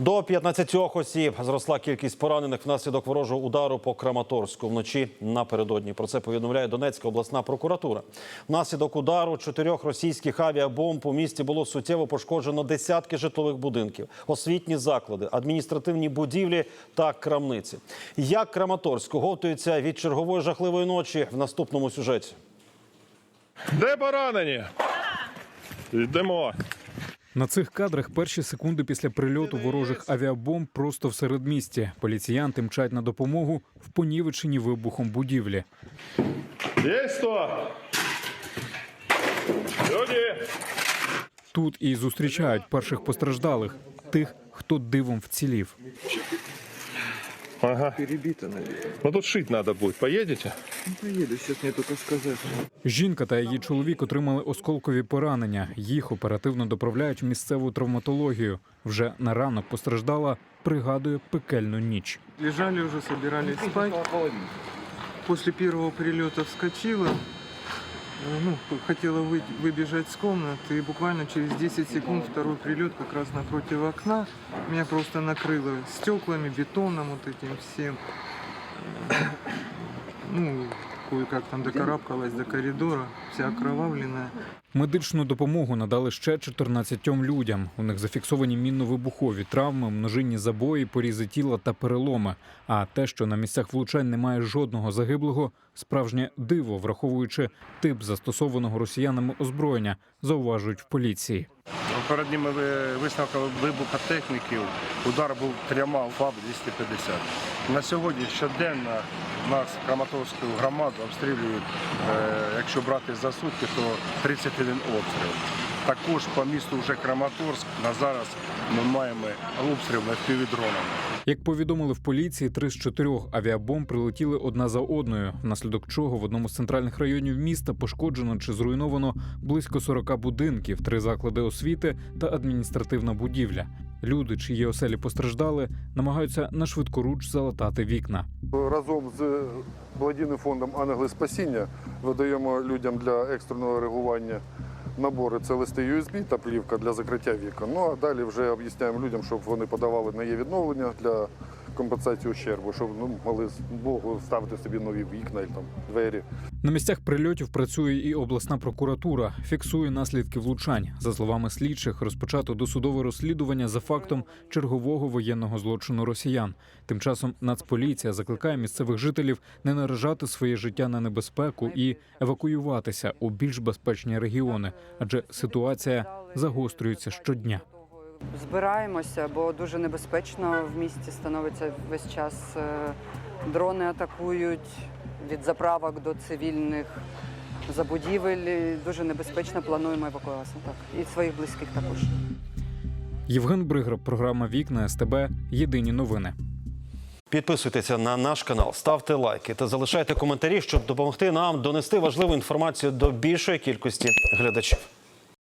До 15 осіб зросла кількість поранених внаслідок ворожого удару по Краматорську вночі напередодні. Про це повідомляє Донецька обласна прокуратура. Внаслідок удару чотирьох російських авіабомб у місті було суттєво пошкоджено десятки житлових будинків, освітні заклади, адміністративні будівлі та крамниці. Як Краматорськ готується від чергової жахливої ночі в наступному сюжеті? Де поранені? Йдемо. На цих кадрах перші секунди після прильоту ворожих авіабомб просто в середмісті. Поліціянти мчать на допомогу в понівеченні вибухом будівлі. Є хто? Люди. Тут і зустрічають перших постраждалих, тих, хто дивом вцілів. Ага. Перебито, наверное. Ну тут шить надо будет. Поедете? Ну, поеду, сейчас мне только сказать. Жінка та її чоловік отримали осколкові поранення. Їх оперативно доправляють в місцеву травматологію. Вже на ранок постраждала, пригадує пекельну ніч. Лежали вже собирались спати. Після першого прильоту вскочила. Э, Ну, хотела вы- выбежать с комнаты, и буквально через 10 секунд второй прилет как раз напротив окна. Меня просто накрыло стеклами, бетоном, вот этим всем. Э, Ну, кое-как там докарабкалась до коридора, вся окровавленная. Медичну допомогу надали ще 14 людям. У них зафіксовані мінно-вибухові травми, множинні забої, порізи тіла та переломи. А те, що на місцях влучань немає жодного загиблого, справжнє диво, враховуючи тип застосованого росіянами озброєння, зауважують в поліції. Попередніми ви- висновками вибухотехніків удар був трьома ФАБ-250. На сьогодні щоденно нас, Краматорську громаду, обстрілюють, е, якщо брати за сутки, то 31 обстріл. Також по місту вже Краматорськ на зараз ми маємо обстріл FPV-дронами. Як повідомили в поліції, три з чотирьох авіабомб прилетіли одна за одною, внаслідок чого в одному з центральних районів міста пошкоджено чи зруйновано близько 40 будинків, три заклади освіти та адміністративна будівля. Люди, чиї оселі постраждали, намагаються на швидкоруч залатати вікна. Разом з благодійним фондом Ангели Спасіння видаємо людям для екстреного реагування набори. Це листи USB та плівка для закриття вікон. Ну а далі вже об'ясняємо людям, щоб вони подавали на є відновлення для компенсації ущербу, щоб ну, могли Богу ставити собі нові вікна там двері. На місцях прильотів працює і обласна прокуратура, фіксує наслідки влучань. За словами слідчих, розпочато досудове розслідування за фактом чергового воєнного злочину росіян. Тим часом Нацполіція закликає місцевих жителів не наражати своє життя на небезпеку і евакуюватися у більш безпечні регіони, адже ситуація загострюється щодня. Збираємося, бо дуже небезпечно в місті становиться весь час. е, Дрони атакують від заправок до цивільних забудівель. Дуже небезпечно плануємо евакуацію. Так і своїх близьких також. Євген Бриграб, програма Вікна СТБ. Єдині новини. Підписуйтеся на наш канал, ставте лайки та залишайте коментарі, щоб допомогти нам донести важливу інформацію до більшої кількості глядачів.